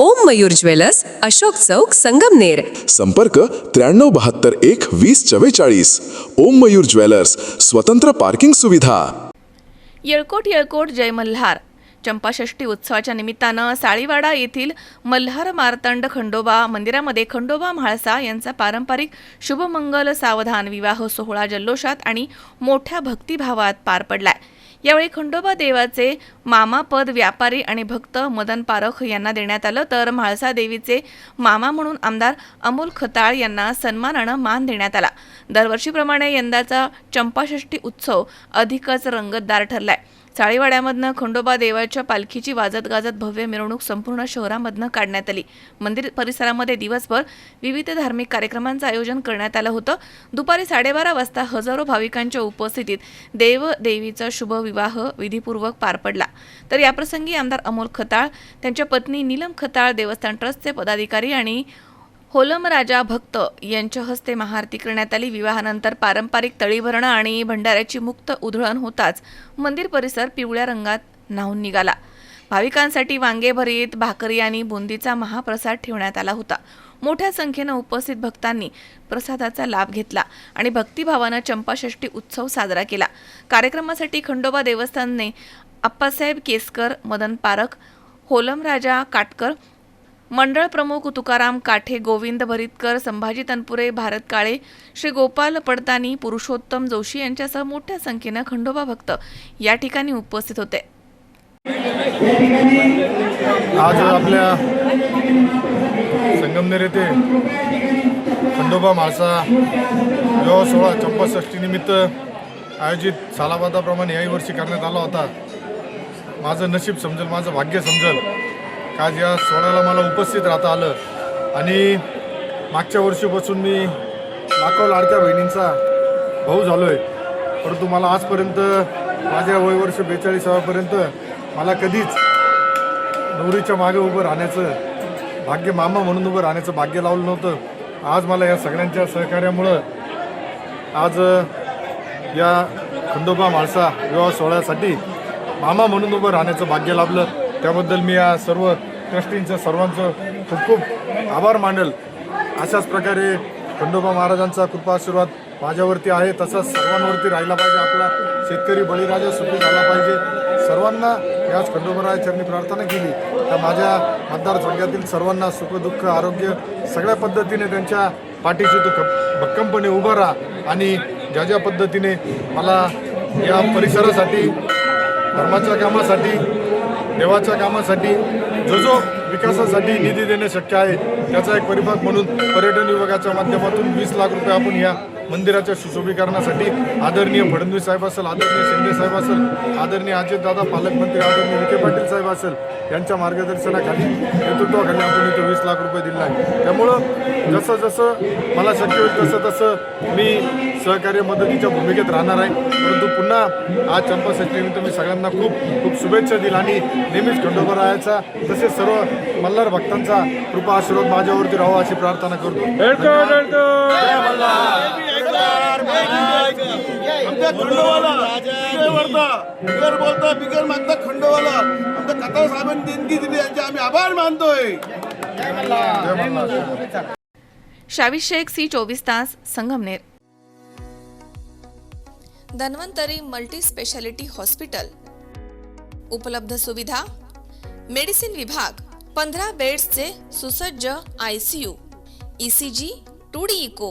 ओम Mayur jewellers Ashok चौक संगमनेर. संपर्क त्र्याण्णव बहात्तर एक वीस चव्वेचाळीस. ओम मयूर ज्वेलर्स स्वतंत्र पार्किंग सुविधा. येळकोट येळकोट जय मल्हार. चंपाषष्ठी उत्सवाच्या निमित्तानं साळीवाडा येथील मल्हार मार्तंड खंडोबा मंदिरामध्ये खंडोबा म्हाळसा यांचा पारंपरिक शुभमंगल सावधान विवाह सोहळा जल्लोषात आणि मोठ्या भक्तिभावात पार पडलाय. यावेळी खंडोबा देवाचे मामापद व्यापारी आणि भक्त मदन पारख यांना देण्यात आलं. तर म्हाळसा देवीचे मामा म्हणून आमदार अमोल खताळ यांना सन्मानानं मान देण्यात आला. दरवर्षीप्रमाणे यंदाचा चंपाषष्ठी उत्सव अधिकच रंगतदार ठरलाय. चाळीवाड्यामधनं खंडोबा देवाच्या पालखीची वाजत गाजत भव्य मिरवणूक संपूर्ण शहरामधनं काढण्यात आली. मंदिर परिसरामध्ये दिवसभर विविध धार्मिक कार्यक्रमांचं आयोजन करण्यात आलं होतं. दुपारी साडेबारा वाजता हजारो भाविकांच्या उपस्थितीत देव देवीचा शुभ विवाह विधीपूर्वक पार पडला. तर याप्रसंगी आमदार अमोल खताळ त्यांच्या पत्नी नीलम खताळ देवस्थान ट्रस्टचे पदाधिकारी आणि होलम राजा भक्त यांच्या हस्ते महाआरती करण्यात आली. विवाहानंतर पारंपरिक तळीभरणं आणि भंडाऱ्याची मुक्त उधळण होताच मंदिर परिसर पिवळ्या रंगात न्हावून निघाला. भाविकांसाठी वांगे भरीत भाकरी आणि बुंदीचा महाप्रसाद ठेवण्यात आला होता. मोठ्या संख्येनं उपस्थित भक्तांनी प्रसादाचा लाभ घेतला आणि भक्तिभावानं चंपाषष्ठी उत्सव साजरा केला. कार्यक्रमासाठी खंडोबा देवस्थानने आप्पासाहेब केसकर मदन पारख होलमराजा काटकर मंडळ प्रमुख तुकाराम काठे गोविंद भरितकर संभाजी तनपुरे भारत काळे श्री गोपाल पडतानी पुरुषोत्तम जोशी यांच्यासह मोठ्या संख्येनं खंडोबा भक्त या ठिकाणी उपस्थित होते. आज आपल्या संगमनेर येथे खंडोबा म्हाळसा विवाह सोहळा चंपाषष्टीनिमित्त आयोजित सालाबादाप्रमाणे याही वर्षी करण्यात आला होता. माझं नशीब समजेल माझं भाग्य समजेल. आज या सोहळ्याला मला उपस्थित राहता आलं. आणि मागच्या वर्षीपासून मी लाखो लाडक्या बहिणींचा भाऊ झालो आहे परंतु मला आजपर्यंत माझ्या वय वर्ष बेचाळीसाव्यापर्यंत मला कधीच नवरीच्या मागे उभं राहण्याचं भाग्य मामा म्हणून उभं राहण्याचं भाग्य लावलं नव्हतं. आज मला या सगळ्यांच्या सहकार्यामुळं आज या खंडोबा म्हाळसा विवाह सोहळ्यासाठी मामा म्हणून उभं राहण्याचं भाग्य लाभलं. त्याबद्दल मी या सर्व ट्रस्टींचं सर्वांचं खूप खूप आभार मांडेल अशाच प्रकारे खंडोबा महाराजांचा कृपा आशीर्वाद माझ्यावरती आहे तसाच सर्वांवरती राहिला पाहिजे. आपला शेतकरी बळीराजा सुखी झाला पाहिजे. सर्वांना याच खंडोबरायाचरणी प्रार्थना केली. तर माझ्या मतदारसंघातील सर्वांना सुखदुःख आरोग्य सगळ्या पद्धतीने त्यांच्या पाठीशी तो भक्कमपणे उभा राहा. आणि ज्या ज्या पद्धतीने मला या परिसरासाठी धर्माच्या कामासाठी देवाच्या कामासाठी जो जो विकासासाठी निधी देणे शक्य आहे त्याचा एक परिभाग म्हणून पर्यटन विभागाच्या माध्यमातून वीस लाख रुपये आपण या मंदिराच्या सुशोभीकरणासाठी आदरणीय फडणवीस साहेब असेल आदरणीय शिंदे साहेब असेल आदरणीय अजितदादा पालकमंत्री आदरणीय विखे पाटील साहेब असेल यांच्या मार्गदर्शनाखाली नेतृत्वाखाली आपण इथे वीस लाख रुपये दिले आहे त्यामुळं जसं जसं मला शक्य होईल तसं तसं मी सहकार्य मदतीच्या भूमिकेत राहणार आहे. परंतु पुन्हा आज चंपाषष्टीनिमित्त मी सगळ्यांना खूप खूप शुभेच्छा दिल आणि नेहमीच खंडोबा राहायचा तसेच सर्व मल्हार भक्तांचा कृपा आशीर्वाद माझ्यावरती राहावा अशी प्रार्थना करतो. आमच्या वरता बिगर बोलता बिगर मागता आमच्या कथा साहेबांनी देणगी दिली यांचे आम्ही आभार मानतोय. शावी शेख सी चोवीस तास Sangamner. Dhanvantari multi speciality hospital. उपलब्ध सुविधा. मेडिसिन विभाग पंधरा बेड्सचे सुसज्ज I C U. E C G two D echo